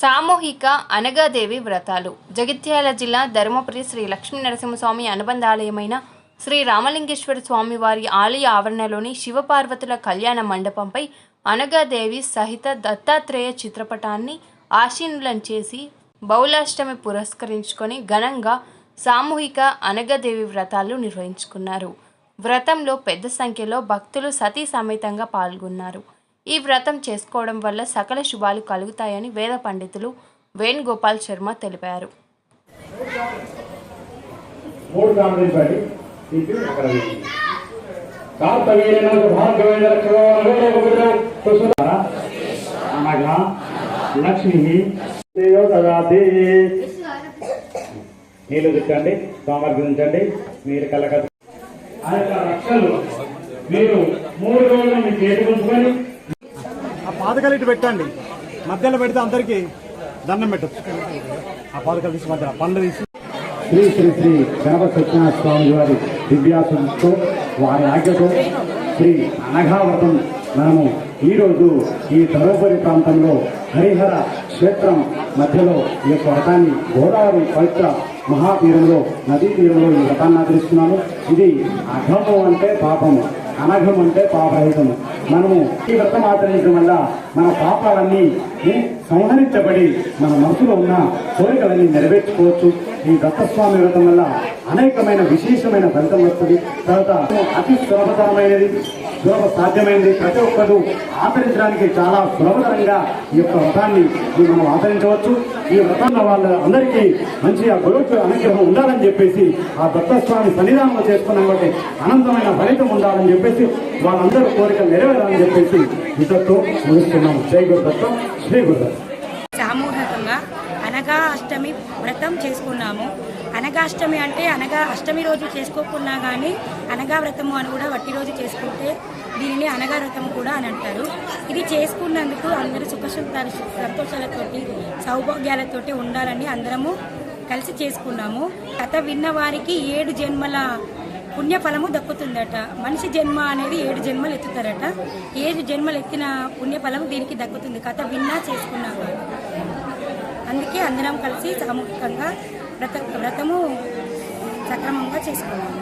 సామూహిక అనగాదేవి వ్రతాలు. జగిత్యాల జిల్లా ధర్మపురి శ్రీ లక్ష్మీ నరసింహస్వామి అనుబంధాలయమైన శ్రీ రామలింగేశ్వర స్వామి వారి ఆలయ ఆవరణలోని శివపార్వతుల కళ్యాణ మండపంపై అనగాదేవి సహిత దత్తాత్రేయ చిత్రపటాన్ని ఆశీనులను చేసి బౌలాష్టమి పురస్కరించుకొని ఘనంగా సామూహిక అనగాదేవి వ్రతాలు నిర్వహించుకున్నారు. వ్రతంలో పెద్ద సంఖ్యలో భక్తులు సతీ సమేతంగా పాల్గొన్నారు. ఈ వ్రతం చేసుకోవడం వల్ల సకల శుభాలు కలుగుతాయని వేద పండితులు వేణుగోపాల్ శర్మ తెలిపారు. మూడు కాంబినేషన్ ఇది అక్కడ నీళ్ళు తిట్టండి సమర్పించండి మీరు కలకత్త ఆ యొక్క రక్షలు మీరు మూడు రోజులు మీ చేతి ఉంచుకొని పాదకాలు ఇటు పెట్టండి. మధ్యలో పెడితే అందరికి దండం పెట్టచ్చు ఆ పాదకాలు తీసి మధ్యలో పండ్లు తీసి. శ్రీ శ్రీ శ్రీ గణప సత్యనారాయణ స్వామి వారి దివ్యాసంతో వారి ఆజ్ఞతో శ్రీ అనఘావ్రతం మనము ఈరోజు ఈ ధరోపరి ప్రాంతంలో హరిహర క్షేత్రం మధ్యలో ఈ యొక్క వ్రతాన్ని గోదావరి పవిత్ర మహాతీరంలో నదీ తీరంలో ఈ వ్రతాన్ని ఆచరిస్తున్నాము. ఇది అఘము అంటే పాపము అనఘం అంటే పాపరహితము. మనము ఈ వ్రతం ఆచరించడం వల్ల మన పాపాలన్నీ సంహరించబడి మన మనసులో ఉన్న కోరికలన్నీ నెరవేర్చుకోవచ్చు. ఈ దత్తస్వామి వ్రతం వల్ల అనేకమైన విశేషమైన ఫలితం వస్తుంది. తర్వాత అతి సులభతరమైనది సులభ సాధ్యమైనది ప్రతి ఒక్కరు ఆచరించడానికి చాలా సులభతరంగా ఈ యొక్క వ్రతాన్ని మనం ఆచరించవచ్చు. ఈ వ్రతంలో వాళ్ళ అందరికీ మంచి ఆ గురువు అనుగ్రహం ఉండాలని చెప్పేసి ఆ దత్తస్వామి సన్నిధానంలో చేసుకున్నాం కాబట్టి అనంతమైన ఫలితం ఉండాలని చెప్పేసి వాళ్ళందరూ కోరిక నెరవేరాలని చెప్పేసి ఇంతతో ముగిస్తున్నాము. జై గురుదత్తం శ్రీ గురుదత్తం. సామూహికంగా అనగా అష్టమి వ్రతం చేసుకున్నాము. అనగా అష్టమి అంటే అనగా అష్టమి రోజు చేసుకోకున్నా కానీ అనగా వ్రతము అని కూడా వట్టి రోజు చేసుకుంటే దీనిని అనగా వ్రతము కూడా అని అంటారు. ఇది చేసుకున్నందుకు అందరూ సుఖ సంతోషాలతోటి సౌభాగ్యాలతోటి ఉండాలని అందరము కలిసి చేసుకున్నాము. కథ విన్న వారికి ఏడు జన్మల పుణ్యఫలము దక్కుతుందట. మనిషి జన్మ అనేది ఏడు జన్మలు ఎత్తుతారట. ఏడు జన్మలు ఎత్తిన పుణ్యఫలము దీనికి దక్కుతుంది. కథ విన్నా చేసుకున్నాము అందుకే అందరం కలిసి సామూహికంగా వ్రత వ్రతము సక్రమంగా చేసుకున్నాము